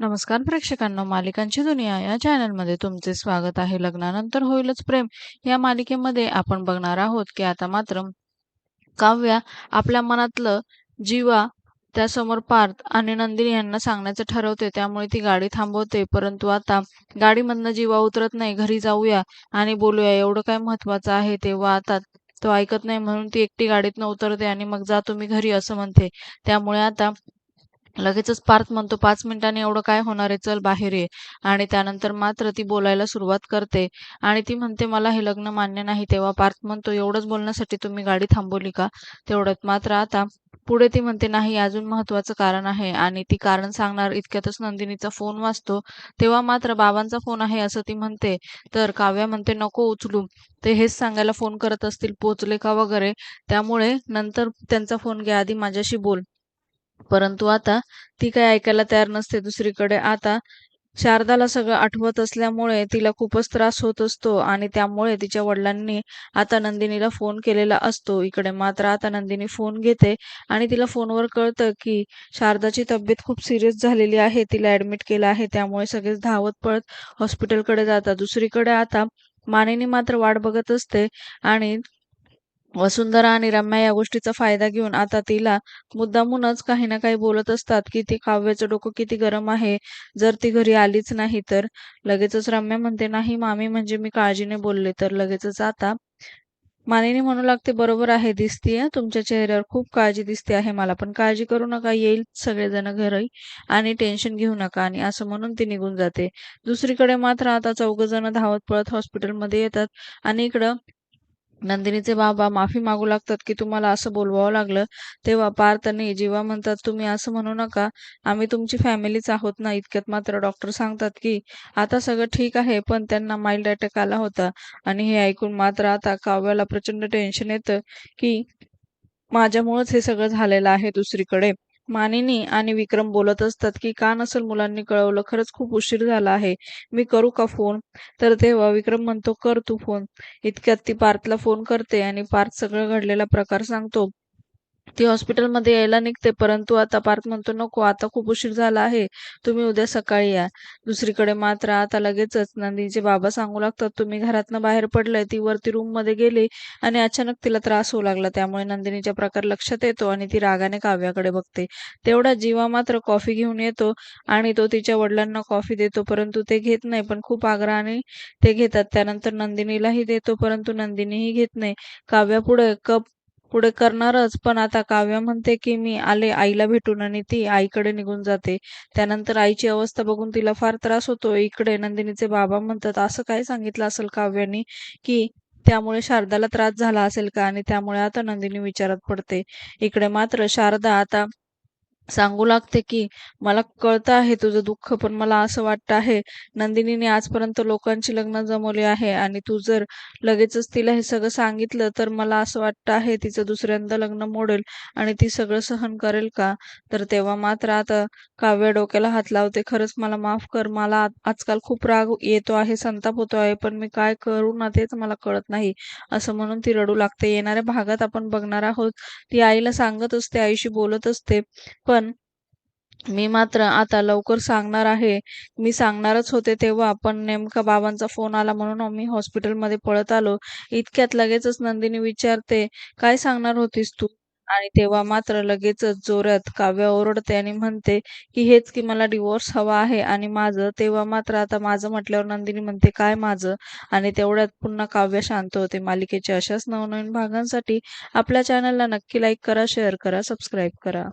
नमस्कार प्रेक्षकांना मालिकांची दुनिया या चॅनलमध्ये तुमचे स्वागत आहे. लग्नानंतर होईलच प्रेम. या मालिकेमध्ये आपण बघणार आहोत की आता मात्र काव्या आपल्या मनातलं जीवा त्यासमोर पार्थ आणि नंदिनी यांना सांगण्याचं ठरवते. त्यामुळे ती गाडी थांबवते. परंतु आता गाडीमधनं जीवा उतरत नाही. घरी जाऊया आणि बोलूया. एवढं काय महत्वाचं आहे? तेव्हा आता तो ऐकत नाही म्हणून ती एकटी गाडीतनं उतरते आणि मग जा तुम्ही घरी असं म्हणते. त्यामुळे आता लगेचच पार्थ म्हणतो पाच मिनिटांनी एवढं काय होणार आहे? चल बाहेर ये. आणि त्यानंतर मात्र ती बोलायला सुरुवात करते. आणि ती म्हणते मला हे लग्न मान्य नाही. तेव्हा पार्थ म्हणतो एवढंच बोलण्यासाठी तुम्ही गाडी थांबवली का? तेवढ्यात मात्र आता पुढे ती म्हणते नाही अजून महत्वाचं कारण आहे. आणि ती कारण सांगणार इतक्यातच नंदिनीचा फोन वाजतो. तेव्हा मात्र बाबांचा फोन आहे असं ती म्हणते. तर काव्या म्हणते नको उचलू. ते हेच सांगायला फोन करत असतील पोचले का? वगैरे. त्यामुळे नंतर त्यांचा फोन घ्या आधी माझ्याशी बोल. परंतु आता ती काही ऐकायला तयार नसते. दुसरीकडे आता शारदाला सगळं आठवत असल्यामुळे तिला खूपच त्रास होत असतो आणि त्यामुळे तिच्या वडिलांनी आता नंदिनीला फोन केलेला असतो. इकडे मात्र आता नंदिनी फोन घेते आणि तिला फोनवर कळतं की शारदाची तब्येत खूप सिरियस झालेली आहे. तिला ऍडमिट केलं आहे. त्यामुळे सगळेच धावत पळत हॉस्पिटलकडे जातात. दुसरीकडे आता मानेनी मात्र वाट बघत असते आणि वसुंधरा आणि रम्या या गोष्टीचा फायदा घेऊन आता तिला मुद्दामूनच काही ना काही बोलत असतात की ती काव्याचं डोकं किती गरम आहे. जर ती घरी आलीच नाही तर. लगेचच रम्या म्हणते नाही मामी म्हणजे मी काळजीने बोलले तर. लगेचच आता मानिनी म्हणू लागते बरोबर आहे दिसतीये. तुमच्या चेहऱ्यावर खूप काळजी दिसते आहे मला पण काळजी करू नका येईल सगळेजण घरी आणि टेन्शन घेऊ नका. आणि असं म्हणून ती निघून जाते. दुसरीकडे मात्र आता चौघ जण धावत पळत हॉस्पिटलमध्ये येतात आणि इकडं नंदिनीचे बाबा माफी मागू लागतात की तुम्हाला असं बोलवावं लागलं तेव्हा पार्थने आणि जीवा म्हणतात तुम्ही असं म्हणू नका आम्ही तुमची फॅमिलीच आहोत ना. इतक्यात मात्र डॉक्टर सांगतात की आता सगळं ठीक आहे पण त्यांना माइल्ड अटॅक आला होता. आणि हे ऐकून मात्र आता काव्याला प्रचंड टेन्शन येतं की माझ्यामुळेच हे सगळं झालेलं आहे दुसरीकडे. मानिनी आणि विक्रम बोलत असतात की का नसेल मुलांनी कळवलं? खरंच खूप उशीर झाला आहे. मी करू का फोन? तर तेव्हा विक्रम म्हणतो कर तू फोन. इतक्यात ती पार्थला फोन करते आणि पार्थ सगळं घडलेला प्रकार सांगतो. ती हॉस्पिटलमध्ये यायला निघते परंतु आता पार्थ म्हणतो नको आता खूप उशीर झाला आहे तुम्ही उद्या सकाळी या. दुसरीकडे मात्र आता लगेचच नंदीचे बाबा सांगू लागतात तुम्ही घरातनं बाहेर पडलंय ती वरती रूममध्ये गेली आणि अचानक तिला त्रास होऊ लागला त्यामुळे नंदिनीच्या प्रकार लक्षात येतो आणि ती रागाने काव्याकडे बघते. तेवढा जीवा मात्र कॉफी घेऊन येतो आणि तो तिच्या वडिलांना कॉफी देतो परंतु ते घेत नाही पण खूप आग्रहाने ते घेतात. त्यानंतर नंदिनीलाही देतो परंतु नंदिनीही घेत नाही. काव्या पुढे कप पुढे करणारच. पण आता काव्या म्हणते की मी आले आईला भेटून आणि ती आईकडे निघून जाते. त्यानंतर आईची अवस्था बघून तिला फार त्रास होतो. इकडे नंदिनीचे बाबा म्हणतात असं काय सांगितलं असेल काव्यानी की त्यामुळे शारदाला त्रास झाला असेल का? आणि त्यामुळे आता नंदिनी विचारात पडते. इकडे मात्र शारदा आता सांगू लागते की मला कळतं आहे तुझं दुःख पण मला असं वाटतं आहे नंदिनीने आजपर्यंत लोकांची लग्न जमवली आहे आणि तू जर लगेचच तिला हे सगळं सांगितलं तर मला असं वाटतं आहे तिचं दुसऱ्यांदा लग्न मोडेल आणि ती सगळं सहन करेल का? तर तेव्हा मात्र आता काव्य डोक्याला हात लावते खरंच मला माफ कर मला आजकाल खूप राग येतो आहे संताप होतो आहे पण मी काय करू ना तेच मला कळत नाही. असं म्हणून ती रडू लागते. येणाऱ्या भागात आपण बघणार आहोत. ती आईला सांगत असते आईशी बोलत असते पण मी मात्र आता लवकर सांगणार आहे. मी सांगणारच होते तेव्हा पण नेमका बाबांचा फोन आला म्हणून मी हॉस्पिटलमध्ये पळत आलो. इतक्यात लगेचच नंदिनी विचारते काय सांगणार होतीस तू? आणि तेव्हा मात्र लगेचच जोरात काव्य ओरडते आणि म्हणते की हेच की मला डिवोर्स हवा आहे आणि माझं. तेव्हा मात्र आता माझं म्हटल्यावर नंदिनी म्हणते काय माझं? आणि तेवढ्यात पुन्हा काव्य शांत होते. मालिकेच्या अशाच नवनवीन भागांसाठी आपल्या चॅनलला नक्की लाईक करा शेअर करा सबस्क्राईब करा.